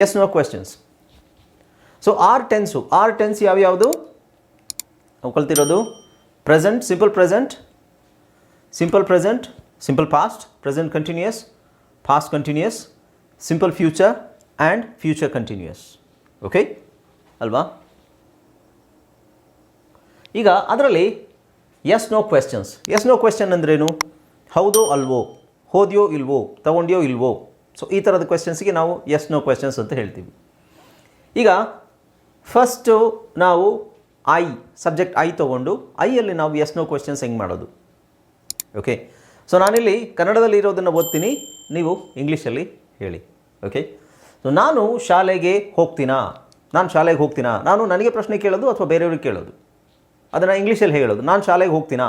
S no questions so R tens R tense ಯಾವ್ಯಾವುದು ನಾವು ಕಲ್ತಿರೋದು present simple present simple present simple past present continuous past continuous simple future and future continuous okay ಅಲ್ವಾ? ಈಗ ಅದರಲ್ಲಿ yes no questions yes no question ಅಂದ್ರೇನು? ಹೌದೋ ಅಲ್ವೋ? ಹೋದ್ಯೋ ಇಲ್ವೋ? ತಗೊಂಡ್ಯೋ ಇಲ್ವೋ? ಸೊ ಈ ಥರದ ಕ್ವೆಶನ್ಸ್ಗೆ ನಾವು ಎಸ್ ನೋ ಕ್ವೆಶನ್ಸ್ ಅಂತ ಹೇಳ್ತೀವಿ. ಈಗ ಫಸ್ಟು ನಾವು ಐ ಸಬ್ಜೆಕ್ಟ್ ಐ ತೊಗೊಂಡು ಐಯಲ್ಲಿ ನಾವು ಎಸ್ ನೋ ಕ್ವೆಶನ್ಸ್ ಹೆಂಗೆ ಮಾಡೋದು? ಓಕೆ ಸೊ ನಾನಿಲ್ಲಿ ಕನ್ನಡದಲ್ಲಿ ಇರೋದನ್ನು ಓದ್ತೀನಿ, ನೀವು ಇಂಗ್ಲೀಷಲ್ಲಿ ಹೇಳಿ. ಓಕೆ ಸೊ ನಾನು ಶಾಲೆಗೆ ಹೋಗ್ತೀನಾ? ನಾನು ಶಾಲೆಗೆ ಹೋಗ್ತೀನಾ? ನಾನು ನನಗೆ ಪ್ರಶ್ನೆ ಕೇಳೋದು ಅಥವಾ ಬೇರೆಯವ್ರಿಗೆ ಕೇಳೋದು? ಅದನ್ನು ಇಂಗ್ಲೀಷಲ್ಲಿ ಹೇಳೋದು. ನಾನು ಶಾಲೆಗೆ ಹೋಗ್ತೀನಾ?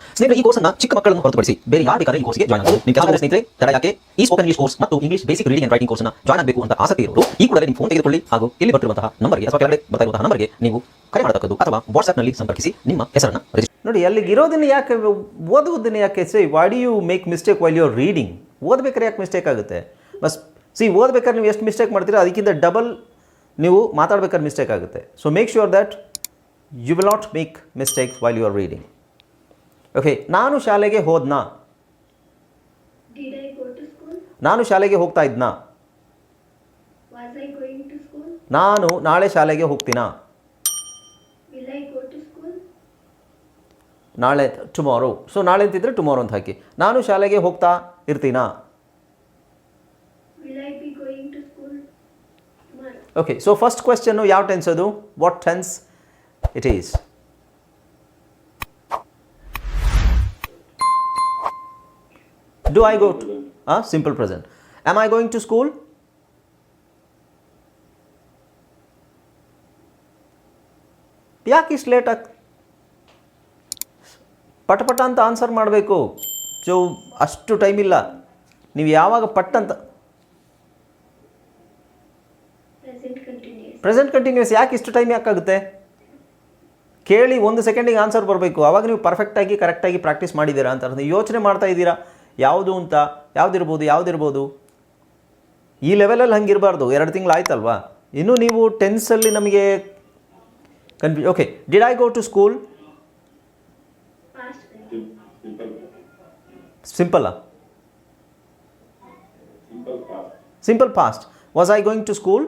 ಸ್ನೇಹಿತರೆ, ಈ ಕೋರ್ಸ್ನ ಚಿಕ್ಕ ಮಕ್ಕಳನ್ನು ಹೊರತುಪಡಿಸಿ ಬೇರೆ ಯಾರು ಬೇಕಾದ್ರೆ ಈ ಕೋರ್ಸ್ಗೆ ಜಾಯ್ನ್ ಆಗಬಹುದು ನಿಮ್ಮ ಕೆಲವು ಸ್ನೇಹಿತರೆ, ತಡ ಯಾಕೆ ಈ ಸ್ಪೋಕನ್ ಇಂಗ್ಲಿಷ್ ಕೋರ್ಸ್ ಮತ್ತು English basic reading and writing ಕೋರ್ಸ್ನ ಜಾಯ್ನ್ ಆಗಬೇಕು ಅಂತ ಆಸಕ್ತಿ ಇರೋರು, ಈ ಕೂಡ ನಿಮ್ಮ ಫೋನ್ ತೆಗೆದುಕೊಳ್ಳಿ ಹಾಗೂ ಇಲ್ಲಿ ಬರ್ತಿರುವಂತಹ ನಂಬರ್ಗೆ ಅಥವಾ ಕೆಳಗಡೆ ಬರ್ತಾ ಇರುವಂತಹ ನಂಬರ್ಗೆ ನೀವು ಕರೆ ಮಾಡತಕ್ಕದ್ದು ಅಥವಾ ವಾಟ್ಸ್ಆಪ್ನಲ್ಲಿ ಸಂಪರ್ಕಿಸಿ ನಿಮ್ಮ ಹೆಸರನ್ನು ನೋಡಿ ಅಲ್ಲಿಗೆ ಇರೋದನ್ನ ಯಾಕೆ ಓದುವುದನ್ನ ಯಾಕೆ say why do you make mistake while your reading ಓದಬೇಕಾದ್ರೆ ಯಾಕೆ ಮಿಸ್ಟೇಕ್ ಆಗುತ್ತೆ? ಬಸ್ ಸಿ ಓದ್ಬೇಕಾದ್ರೆ ನೀವು ಎಷ್ಟು ಮಿಸ್ಟೇಕ್ ಮಾಡ್ತೀರಾ, ಅದಕ್ಕಿಂತ ಡಬಲ್ ನೀವು ಮಾತಾಡ್ಬೇಕಾದ್ರೆ ಮಿಸ್ಟೇಕ್ ಆಗುತ್ತೆ. So make sure that you will not make mistake while you are reading okay ನಾನು ಶಾಲೆಗೆ ಹೋದ್ನಾ? ನಾನು ಶಾಲೆಗೆ ಹೋಗ್ತಾ ಇದ್ನಾ? ನಾನು ನಾಳೆ ಶಾಲೆಗೆ ಹೋಗ್ತೀನಾ? ನಾಳೆ ಟುಮಾರೋ ಸೊ ನಾಳೆ ಅಂತಿದ್ರೆ ಟುಮಾರೋ ಅಂತ ಹಾಕಿ ನಾನು ಶಾಲೆಗೆ ಹೋಗ್ತಾ ಇರ್ತೀನಾ? ಓಕೆ ಸೊ ಫಸ್ಟ್ ಕ್ವೆಶನ್ ಯಾವ ಟೆನ್ಸ್ ಅದು what tense it is do I go to uh, simple present? Am I going to school ಯಾಕೆ ಇಷ್ಟು ಲೇಟಾಗಿ ಆಗ್ ಪಟ ಪಟ ಅಂತ ಆನ್ಸರ್ ಮಾಡಬೇಕು. ಸೊ ಅಷ್ಟು ಟೈಮ್ ಇಲ್ಲ. ನೀವು ಯಾವಾಗ ಪಟ್ ಅಂತ. ಪ್ರೆಸೆಂಟ್ ಕಂಟಿನ್ಯೂಸ್ ಯಾಕೆ ಇಷ್ಟು ಟೈಮ್ ಯಾಕಾಗುತ್ತೆ ಕೇಳಿ ಒಂದು ಸೆಕೆಂಡಿಗೆ ಆನ್ಸರ್ ಬರಬೇಕು. ಆವಾಗ ನೀವು ಪರ್ಫೆಕ್ಟಾಗಿ ಕರೆಕ್ಟಾಗಿ ಪ್ರಾಕ್ಟೀಸ್ ಮಾಡಿದ್ದೀರಾ ಅಂತ. ಯೋಚನೆ ಮಾಡ್ತಾ ಇದ್ದೀರಾ? ಯಾವುದು ಅಂತ, ಯಾವುದಿರ್ಬೋದು ಯಾವುದಿರ್ಬೋದು? ಈ ಲೆವೆಲಲ್ಲಿ ಹಂಗಿರಬಾರ್ದು. ಎರಡು ತಿಂಗಳು ಆಯ್ತಲ್ವಾ? ಇನ್ನೂ ನೀವು ಟೆನ್ಸಲ್ಲಿ ನಮಗೆ confuse okay did I go to school. ಸಿಂಪಲ್ಲಾ simple past was I going to school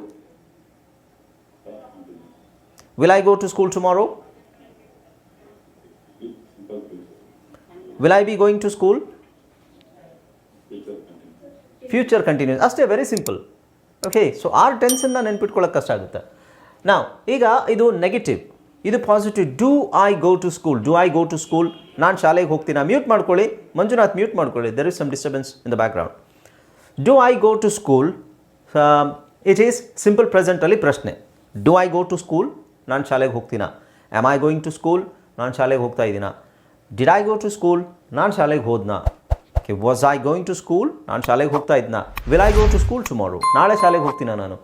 will I go to school tomorrow will I be going to school future continuous ಅಷ್ಟೇ very simple okay so R ಟೆನ್ಸನ್ನ ನೆನ್ಪಿಟ್ಕೊಳ್ಳೋಕೆ ಕಷ್ಟ ಆಗುತ್ತೆ. ನಾವು ಈಗ ಇದು negative ಇದು positive do I go to school do I go to school ನಾನು ಶಾಲೆಗೆ ಹೋಗ್ತೀನಿ. ಮ್ಯೂಟ್ ಮಾಡ್ಕೊಳ್ಳಿ. ಮಂಜುನಾಥ್ ಮ್ಯೂಟ್ ಮಾಡ್ಕೊಳ್ಳಿ. There is some disturbance in the background do I go to school it is simple ಪ್ರೆಸೆಂಟಲ್ಲಿ ಪ್ರಶ್ನೆ. Do I go to school ನಾನು ಶಾಲೆಗೆ ಹೋಗ್ತೀನಾ? Am I going to school ನಾನು ಶಾಲೆಗೆ ಹೋಗ್ತಾ ಇದ್ದೀನಾ did I go to school ನಾನು ಶಾಲೆಗೆ ಹೋದ್ನಾ? Okay was I going to school ನಾನು ಶಾಲೆಗೆ ಹೋಗ್ತಾ ಇದ್ನ. Will I go to school tomorrow ನಾಳೆ ಶಾಲೆಗೆ ಹೋಗ್ತೀನ ನಾನು?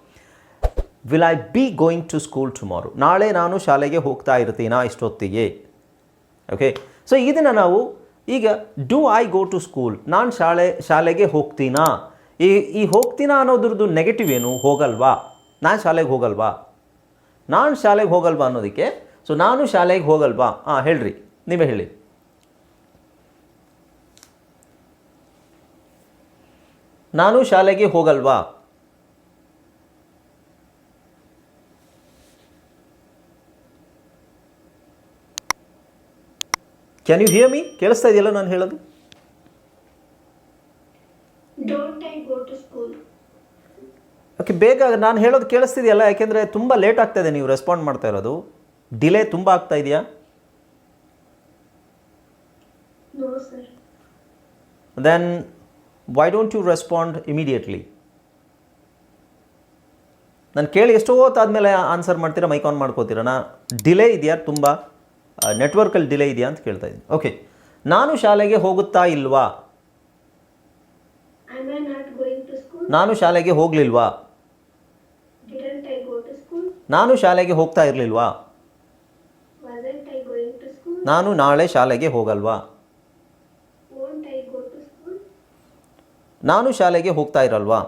Will I be going to school tomorrow ನಾಳೆ ನಾನು ಶಾಲೆಗೆ ಹೋಗ್ತಾ ಇರ್ತೀನಾ ಇಷ್ಟೊತ್ತಿಗೆ? ಓಕೆ ಸೊ ಇದನ್ನು ನಾವು ಈಗ do I go to school ನಾನು ಶಾಲೆ, ಶಾಲೆಗೆ ಹೋಗ್ತೀನಾ? ಈ ಈ ಹೋಗ್ತೀನಾ ಅನ್ನೋದ್ರದ್ದು ನೆಗೆಟಿವ್ ಏನು? ಹೋಗಲ್ವಾ? ನಾನು ಶಾಲೆಗೆ ಹೋಗಲ್ವಾ? ನಾನು ಶಾಲೆಗೆ ಹೋಗಲ್ವಾ ಅನ್ನೋದಕ್ಕೆ? ಸೊ ನಾನು ಶಾಲೆಗೆ ಹೋಗಲ್ವಾ? ಹಾಂ ಹೇಳ್ರಿ. ನೀವೇ ಹೇಳಿ. ನಾನು ಶಾಲೆಗೆ ಹೋಗಲ್ವಾ? ಕ್ಯಾನ್ ಯು ಹಿಯರ್ ಮೀ ಕೇಳಿಸ್ತಾ ಇದೆಯಲ್ಲ ನಾನು ಹೇಳೋದು? ಓಕೆ ಬೇಗ ನಾನು ಹೇಳೋದು ಕೇಳಿಸ್ತಿದೆಯಲ್ಲ ಯಾಕೆಂದರೆ ತುಂಬ ಲೇಟ್ ಆಗ್ತಾ ಇದೆ ನೀವು ರೆಸ್ಪಾಂಡ್ ಮಾಡ್ತಾ ಇರೋದು. ಡಿಲೇ ತುಂಬ ಆಗ್ತಾ ಇದೆಯಾ? No, sir. Don't you respond immediately ನಾನು ಕೇಳಿ ಎಷ್ಟೋ ಹೊತ್ತಾದಮೇಲೆ ಆನ್ಸರ್ ಮಾಡ್ತೀರಾ ಮೈಕ್ ಆನ್ ಮಾಡ್ಕೋತೀರಾ ನಾ ಡಿಲೇ ಇದೆಯಾ ತುಂಬ ನೆಟ್ವರ್ಕಲ್ಲಿ ಡಿಲೇ ಇದೆಯಾ ಅಂತ ಕೇಳ್ತಾ ಇದ್ದೀನಿ ಓಕೆ ನಾನು ಶಾಲೆಗೆ ಹೋಗುತ್ತಾ ಇಲ್ವಾ Am not going to school? ನಾನು ಶಾಲೆಗೆ ಹೋಗಲಿಲ್ವಾ Didn't I go to school? ನಾನು ಶಾಲೆಗೆ ಹೋಗ್ತಾ ಇರಲಿಲ್ವಾ Wasn't I going to school? ನಾನು ನಾಳೆ ಶಾಲೆಗೆ ಹೋಗಲ್ವಾ Won't I go to school? ನಾನು ಶಾಲೆಗೆ ಹೋಗ್ತಾ ಇರಲ್ವಾ?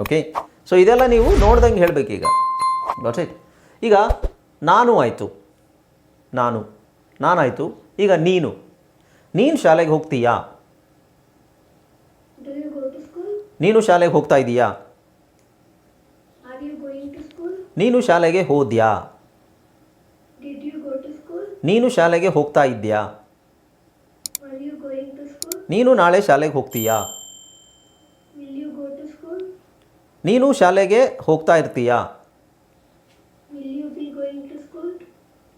ಓಕೆ ಸೊ ಇದೆಲ್ಲ ನೀವು ನೋಡ್ದಂಗೆ ಹೇಳಬೇಕೀಗ ಗಾಟ್ ಇಟ್ ಈಗ ನಾನು ಆಯಿತು. ನಾನು. ನಾನಾಯಿತು ಈಗ ನೀನು. ನೀನು ಶಾಲೆಗೆ ಹೋಗ್ತೀಯಾ? ನೀನು ಶಾಲೆಗೆ ಹೋಗ್ತಾ school? ನೀನು ಶಾಲೆಗೆ ಹೋದ್ಯಾ? ನೀನು ಶಾಲೆಗೆ ಹೋಗ್ತಾ ಇದ್ಯಾ Were you going to school? ನೀನು ನಾಳೆ ಶಾಲೆಗೆ ಹೋಗ್ತೀಯಾ? ನೀನು ಶಾಲೆಗೆ ಹೋಗ್ತಾ ಇರ್ತೀಯಾ?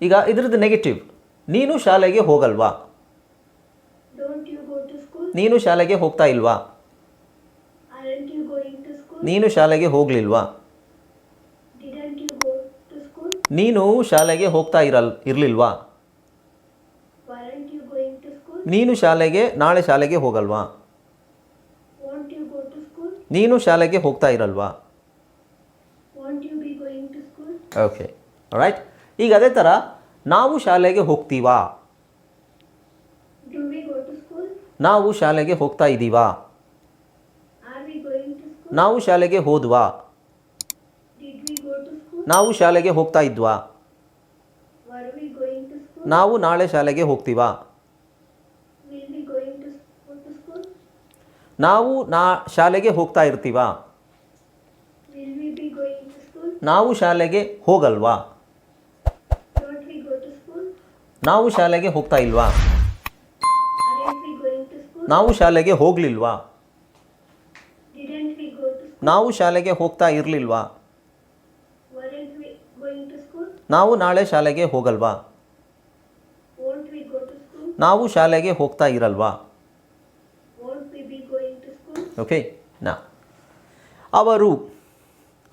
ಈಗ ಇದ್ರದ್ದು ನೆಗೆಟಿವ್ ನೀನು ಶಾಲೆಗೆ ಹೋಗಲ್ವಾ? ನೀನು ಶಾಲೆಗೆ ಹೋಗ್ತಾ ಇಲ್ವಾ? ನೀನು ಶಾಲೆಗೆ ಹೋಗಲಿಲ್ವಾ? ನೀನು ಶಾಲೆಗೆ ಹೋಗ್ತಾ ಇರಲ್ ಇರಲಿಲ್ವಾ? ನೀನು ಶಾಲೆಗೆ ನಾಳೆ ಶಾಲೆಗೆ ಹೋಗಲ್ವಾ? ನೀನು ಶಾಲೆಗೆ ಹೋಗ್ತಾ ಇರಲ್ವಾ? ಓಕೆ ರೈಟ್ ಈಗ ಅದೇ ಥರ ನಾವು ಶಾಲೆಗೆ ಹೋಗ್ತೀವಾ? ನಾವು ಶಾಲೆಗೆ ಹೋಗ್ತಾ ಇದ್ದೀವಾ? ನಾವು ಶಾಲೆಗೆ ಹೋದ್ವಾ? ನಾವು ಶಾಲೆಗೆ ಹೋಗ್ತಾ ಇದ್ವಾ? ನಾವು ನಾಳೆ ಶಾಲೆಗೆ ಹೋಗ್ತೀವಾ Will we going to go to school? ನಾವು ನಾ ಶಾಲೆಗೆ ಹೋಗ್ತಾ ಇರ್ತೀವ? ನಾವು ಶಾಲೆಗೆ ಹೋಗಲ್ವಾ? ನಾವು ಶಾಲೆಗೆ ಹೋಗ್ತಾ ಇಲ್ವಾ? ನಾವು ಶಾಲೆಗೆ ಹೋಗ್ಲಿಲ್ವಾ? ನಾವು ಶಾಲೆಗೆ ಹೋಗ್ತಾ ಇರಲಿಲ್ವಾ? ನಾವು ನಾಳೆ ಶಾಲೆಗೆ ಹೋಗಲ್ವಾ? ನಾವು ಶಾಲೆಗೆ ಹೋಗ್ತಾ ಇರಲ್ವಾ? ಓಕೆ ನಾ ಅವರು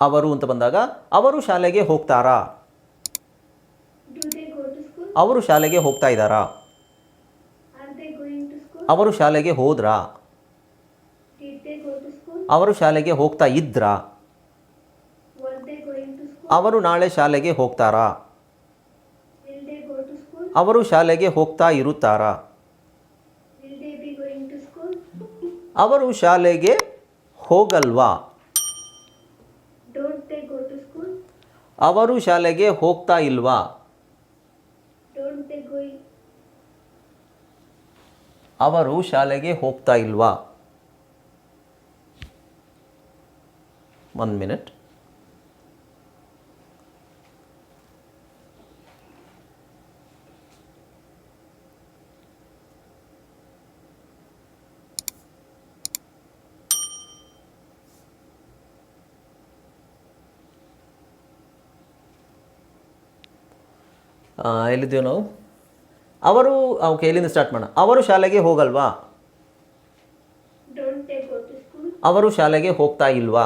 ಅವರು ಅಂತ ಬಂದಾಗ ಅವರು ಶಾಲೆಗೆ ಹೋಗ್ತಾರಾ? ಅವರು ಶಾಲೆಗೆ ಹೋಗ್ತಾ ಇದ್ದಾರಾ? ಅವರು ಶಾಲೆಗೆ ಹೋದ್ರ? ಅವರು ಶಾಲೆಗೆ ಹೋಗ್ತಾ ಇದ್ರ? ಅವರು ನಾಳೆ ಶಾಲೆಗೆ ಹೋಗ್ತಾರಾ? ಅವರು ಶಾಲೆಗೆ ಹೋಗ್ತಾ ಇರುತ್ತಾರಾ? ಅವರು ಶಾಲೆಗೆ ಹೋಗಲ್ವಾ? ಅವರು ಶಾಲೆಗೆ ಹೋಗ್ತಾ ಇಲ್ವಾ? ಅವರು ಶಾಲೆಗೆ ಹೋಗ್ತಾ ಇಲ್ವಾ ಒನ್ ಮಿನಿಟ್ ಎಲ್ಲಿದ್ದೀವಿ ನಾವು? ಅವರು ಓಕೆ ಎಲ್ಲಿಂದ ಸ್ಟಾರ್ಟ್ ಮಾಡೋಣ? ಅವರು ಶಾಲೆಗೆ ಹೋಗಲ್ವಾ? ಅವರು ಶಾಲೆಗೆ ಹೋಗ್ತಾ ಇಲ್ವಾ?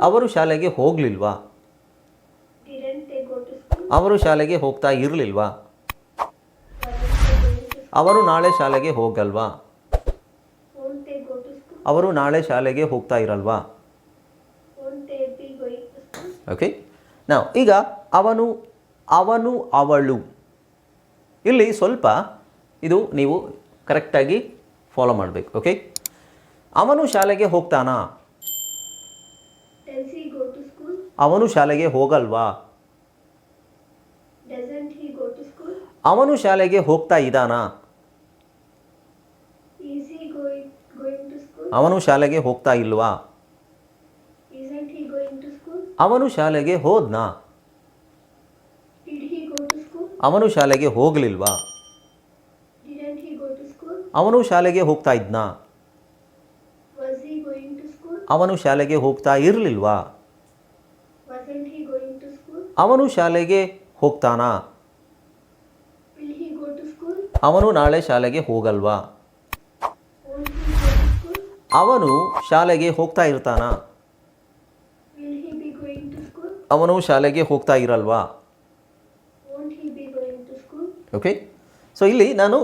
ಅವರು ಶಾಲೆಗೆ ಹೋಗ್ಲಿಲ್ವಾ? ಅವರು ಶಾಲೆಗೆ ಹೋಗ್ತಾ ಇರಲಿಲ್ವಾ? ಅವರು ನಾಳೆ ಶಾಲೆಗೆ ಹೋಗಲ್ವಾ? ಅವರು ನಾಳೆ ಶಾಲೆಗೆ ಹೋಗ್ತಾ ಇರಲ್ವಾ? ಓಕೆ ನಾವು ಈಗ ಅವನು ಅವನು ಅವಳು. ಇಲ್ಲಿ ಸ್ವಲ್ಪ ಇದು ನೀವು ಕರೆಕ್ಟಾಗಿ ಫಾಲೋ ಮಾಡಬೇಕು ಓಕೆ ಅವನು ಶಾಲೆಗೆ ಹೋಗ್ತಾನಾ? ಅವನು ಶಾಲೆಗೆ ಹೋಗಲ್ವಾ? ಅವನು ಶಾಲೆಗೆ ಹೋಗ್ತಾ ಇದ್ದಾನಾ? Is he going going to school? ಅವನು ಶಾಲೆಗೆ ಹೋಗ್ತಾ ಇಲ್ವಾ? Isn't he going to school? ಅವನು ಶಾಲೆಗೆ ಹೋದ್ನಾ Did he go to school? ಅವನು ಶಾಲೆಗೆ ಹೋಗಲಿಲ್ವಾ? ಅವನು ಶಾಲೆಗೆ ಹೋಗ್ತಾ ಇದ್ನ? ಅವನು ಶಾಲೆಗೆ ಹೋಗ್ತಾ ಇರಲಿಲ್ವಾ? ಅವನು ಶಾಲೆಗೆ ಹೋಗ್ತಾನಾ? ಅವನು ನಾಳೆ ಶಾಲೆಗೆ ಹೋಗಲ್ವಾ? ಅವನು ಶಾಲೆಗೆ ಹೋಗ್ತಾ ಇರ್ತಾನಾ? ಅವನು ಶಾಲೆಗೆ ಹೋಗ್ತಾ ಇರಲ್ವಾ Won't he be going to school? Okay so ಇಲ್ಲಿ ನಾನು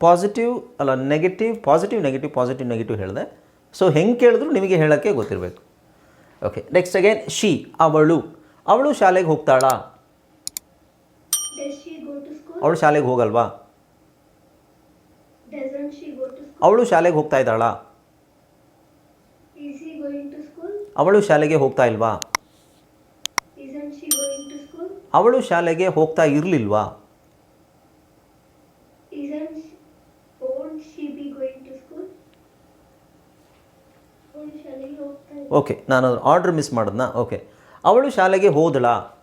ಪಾಸಿಟಿವ್ ಅಲ್ಲ negative positive negative positive negative ಹೇಳಿದೆ. ಸೊ ಹೆಂಗೆ ಕೇಳಿದ್ರು ನಿಮಗೆ ಹೇಳೋಕ್ಕೆ ಗೊತ್ತಿರಬೇಕು. ಓಕೆ ನೆಕ್ಸ್ಟ್ ಅಗೇನ್ ಶಿ ಅವಳು. ಅವಳು ಶಾಲೆಗೆ ಹೋಗ್ತಾಳಾ? ಅವಳು ಶಾಲೆಗೆ ಹೋಗಲ್ವಾ? ಅವಳು ಶಾಲೆಗೆ ಹೋಗ್ತಾ ಇದ್ದಾಳಾ? ಅವಳು ಶಾಲೆಗೆ ಹೋಗ್ತಾ ಇಲ್ವಾ? ಅವಳು ಶಾಲೆಗೆ ಹೋಗ್ತಾ ಇರಲಿಲ್ವಾ Isn't she, won't she be going to school? Won't ಶಾಲೆಗೆ ಹೋಗ್ತಾ ಇಲ್ಲ. ಓಕೆ ನಾನು ಆರ್ಡ್ರ್ ಮಿಸ್ ಮಾಡಿದ್ನಾ ಓಕೆ. ಅವಳು ಶಾಲೆಗೆ ಹೋದಳಾ?